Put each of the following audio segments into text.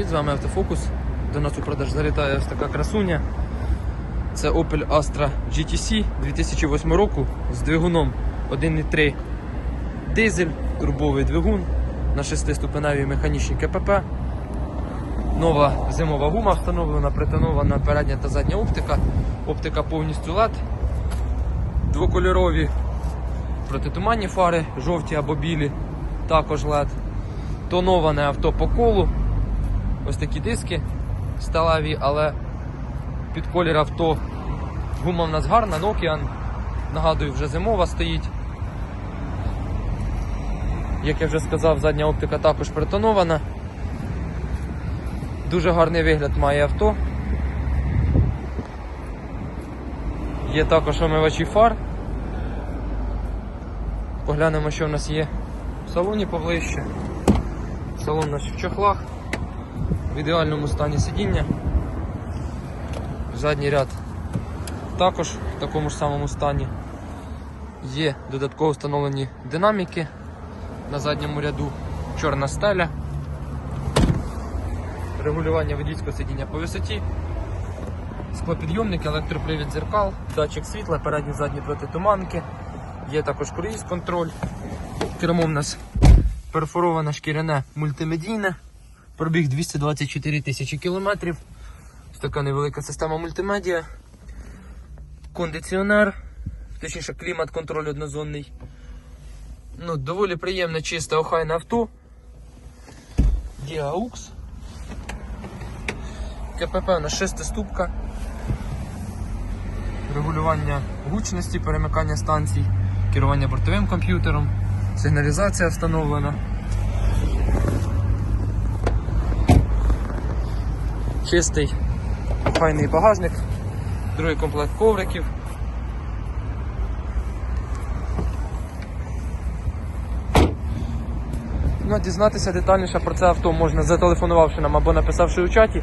привіт! З вами Автофокус. До нас у продаж залітає ось така красуня. Це Opel Astra GTC 2008 року з двигуном 1.3 дизель, турбовий двигун на 6-ступеневій механічній КПП. Нова зимова гума встановлена, притонована передня та задня оптика. Оптика повністю LED. Двокольорові протитуманні фари, жовті або білі, також LED. Тоноване авто по колу. Ось такі диски сталеві, але під колір авто гума в нас гарна, Nokian. Нагадую, вже зимова стоїть. Як я вже сказав, задня оптика також притонована. Дуже гарний вигляд має авто. Є також омивачі фар. Поглянемо, що в нас є в салоні поближче. Салон у нас в чохлах, в ідеальному стані сидіння. Задній ряд також в такому ж самому стані. Є додатково встановлені динаміки на задньому ряду, чорна стеля, регулювання водійського сидіння по висоті, склопідйомник, електропривід дзеркал, датчик світла, передні задні протитуманки, є також круїз контроль. Кермо в нас перфороване шкіряне мультимедійне. Пробіг 224 тисячі кілометрів. Така невелика система мультимедіа. Кондиціонер, точніше клімат-контроль однозонний. Ну, доволі приємне, чисте, охайне авто. AUX. КПП у нас 6 ступка. Регулювання гучності, перемикання станцій, керування бортовим комп'ютером, сигналізація встановлена. Чистий файний багажник, другий комплект ковриків. Ну, дізнатися детальніше про це авто можна зателефонувавши нам або написавши у чаті.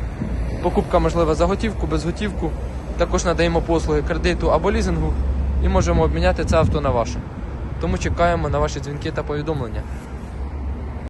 Покупка можлива за готівку, без готівку. Також надаємо послуги кредиту або лізингу і можемо обміняти це авто на ваше. Тому чекаємо на ваші дзвінки та повідомлення.